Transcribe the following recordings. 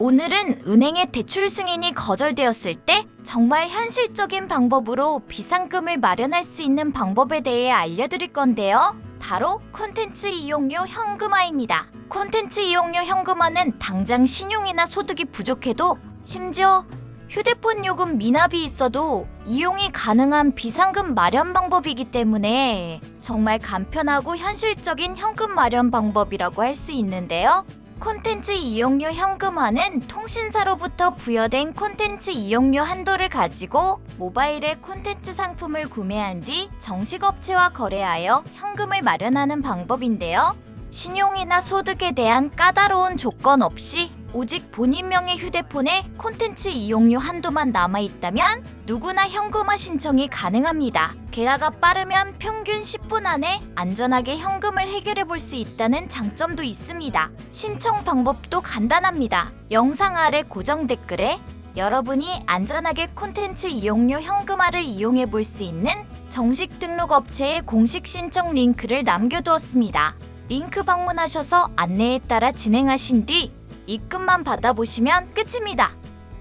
오늘은 은행의 대출 승인이 거절되었을 때 정말 현실적인 방법으로 비상금을 마련할 수 있는 방법에 대해 알려드릴 건데요. 바로 콘텐츠 이용료 현금화입니다. 콘텐츠 이용료 현금화는 당장 신용이나 소득이 부족해도 심지어 휴대폰 요금 미납이 있어도 이용이 가능한 비상금 마련 방법이기 때문에 정말 간편하고 현실적인 현금 마련 방법이라고 할 수 있는데요. 콘텐츠 이용료 현금화는 통신사로부터 부여된 콘텐츠 이용료 한도를 가지고 모바일에 콘텐츠 상품을 구매한 뒤 정식 업체와 거래하여 현금을 마련하는 방법인데요. 신용이나 소득에 대한 까다로운 조건 없이 오직 본인 명의 휴대폰에 콘텐츠 이용료 한도만 남아 있다면 누구나 현금화 신청이 가능합니다. 계약가 빠르면 평균 10분 안에 안전하게 현금을 해결해 볼 수 있다는 장점도 있습니다. 신청 방법도 간단합니다. 영상 아래 고정 댓글에 여러분이 안전하게 콘텐츠 이용료 현금화를 이용해 볼 수 있는 정식 등록 업체의 공식 신청 링크를 남겨두었습니다. 링크 방문하셔서 안내에 따라 진행하신 뒤 입금만 받아보시면 끝입니다.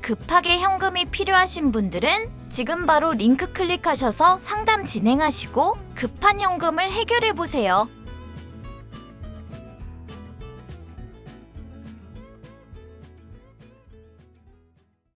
급하게 현금이 필요하신 분들은 지금 바로 링크 클릭하셔서 상담 진행하시고 급한 현금을 해결해 보세요.